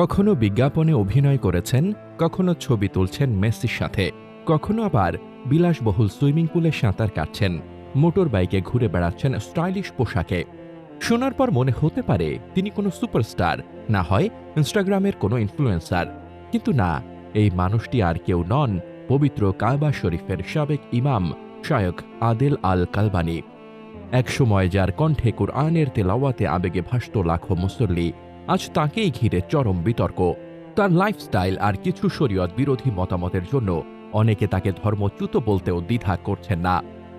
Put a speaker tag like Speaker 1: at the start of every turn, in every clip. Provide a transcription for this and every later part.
Speaker 1: কখনো বিজ্ঞাপনে অভিনয় করেছেন, কখনো ছবি তুলছেন মেসির সাথে, কখনো আবার বিলাসবহুল সুইমিং পুলে সাঁতার কাটছেন, মোটর বাইকে ঘুরে বেড়াচ্ছেন স্টাইলিশ পোশাকে। শোনার পর মনে হতে পারে তিনি কোনো সুপারস্টার, না হয় ইনস্টাগ্রামের কোনো ইনফ্লুয়েন্সার। কিন্তু না, এই মানুষটি আর কেউ নন, পবিত্র কাবা শরীফের সাবেক ইমাম শায়ক আদেল আল কালবানি। একসময় যার কণ্ঠে কুরআনের তেলাওয়াতে আবেগে ভাসত লাখো মুসল্লি আজ তাকেই ঘিরে চরম বিতর্ক। তার লাইফস্টাইল আর কিছু শরীয়ত বিরোধী মতামতের জন্য অনেকে তাকে ধর্মচ্যুত বলতেও দ্বিধা করছেন না।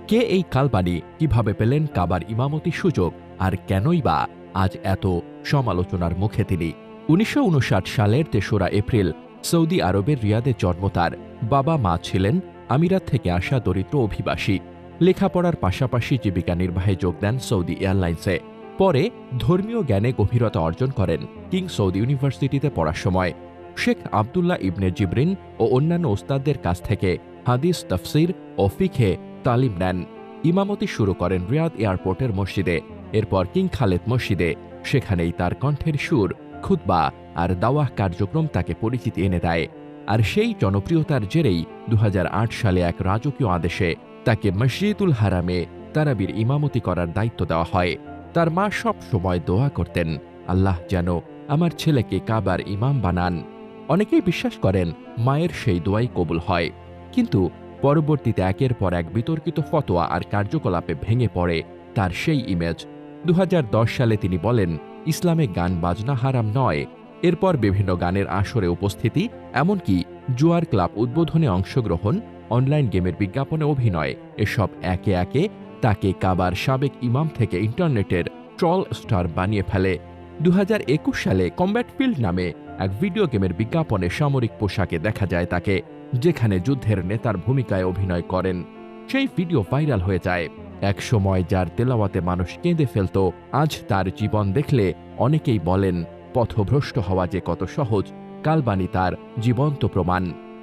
Speaker 1: কে এই কালবানি কীভাবে পেলেন কাবার ইমামতি সুযোগ, আর কেনই বা আজ এত সমালোচনার মুখে তিনি? উনিশশো উনষাট সালের তেসরা এপ্রিল, সৌদি আরবের রিয়াদে জন্ম তার। বাবা মা ছিলেন আমিরাত থেকে আসা দরিদ্র অভিবাসী। লেখাপড়ার পাশাপাশি জীবিকা নির্বাহে যোগ দেন সৌদি এয়ারলাইন্সে। পরে ধর্মীয় জ্ঞানে গভীরতা অর্জন করেন কিং সৌদি ইউনিভার্সিটিতে পড়ার সময়। শেখ আবদুল্লাহ ইবনে জিবরিন ও অন্যান্য ওস্তাদদের কাছ থেকে হাদিস, তফসির ও ফিখে তালিম নেন। ইমামতি শুরু করেন রিয়াদ এয়ারপোর্টের মসজিদে। এরপর কিং খালেদ মসজিদে। সেখানেই তার কণ্ঠের সুর, খুতবা আর দাওয়াহ কার্যক্রম তাকে পরিচিতি এনে দেয়। আর সেই জনপ্রিয়তার জেরেই দু হাজার আট সালে এক রাজকীয় আদেশে তাকে মসজিদুল হারামে তারাবির ইমামতি করার দায়িত্ব দেওয়া হয়। তার মা সব সময় দোয়া করতেন, আল্লাহ যেন আমার ছেলেকে কাবার ইমাম বানান। অনেকেই বিশ্বাস করেন, মায়ের সেই দোয়াই কবুল হয়। কিন্তু পরবর্তীতে একের পর এক বিতর্কিত ফতোয়া আর কার্যকলাপে ভেঙে পড়ে তার সেই ইমেজ দু হাজার দশ সালে তিনি বলেন, ইসলামে গান বাজনা হারাম নয়। এরপর বিভিন্ন গানের আসরে উপস্থিতি, এমনকি জুয়ার ক্লাব উদ্বোধনে অংশগ্রহণ, অনলাইন গেমের বিজ্ঞাপনে অভিনয়, এসব একে একে তাকে কাবার সাবেক ইমাম থেকে ইন্টারনেটের ট্রল স্টার বানিয়ে ফেলে। দু হাজার একুশ সালে কম্ব্যাট ফিল্ড নামে এক ভিডিও গেমের বিজ্ঞাপনে সামরিক পোশাকে দেখা যায় তাকে, যেখানে যুদ্ধের নেতার ভূমিকায় অভিনয় করেন। সেই ভিডিও ভাইরাল হয়ে যায়। এক সময় যার তেলাওয়াতে মানুষ কেঁদে ফেলত, আজ তার জীবন দেখলে অনেকেই বলেন, পথভ্রষ্ট হওয়া যে কত সহজ কালবানি তার জীবন্ত প্রমাণ।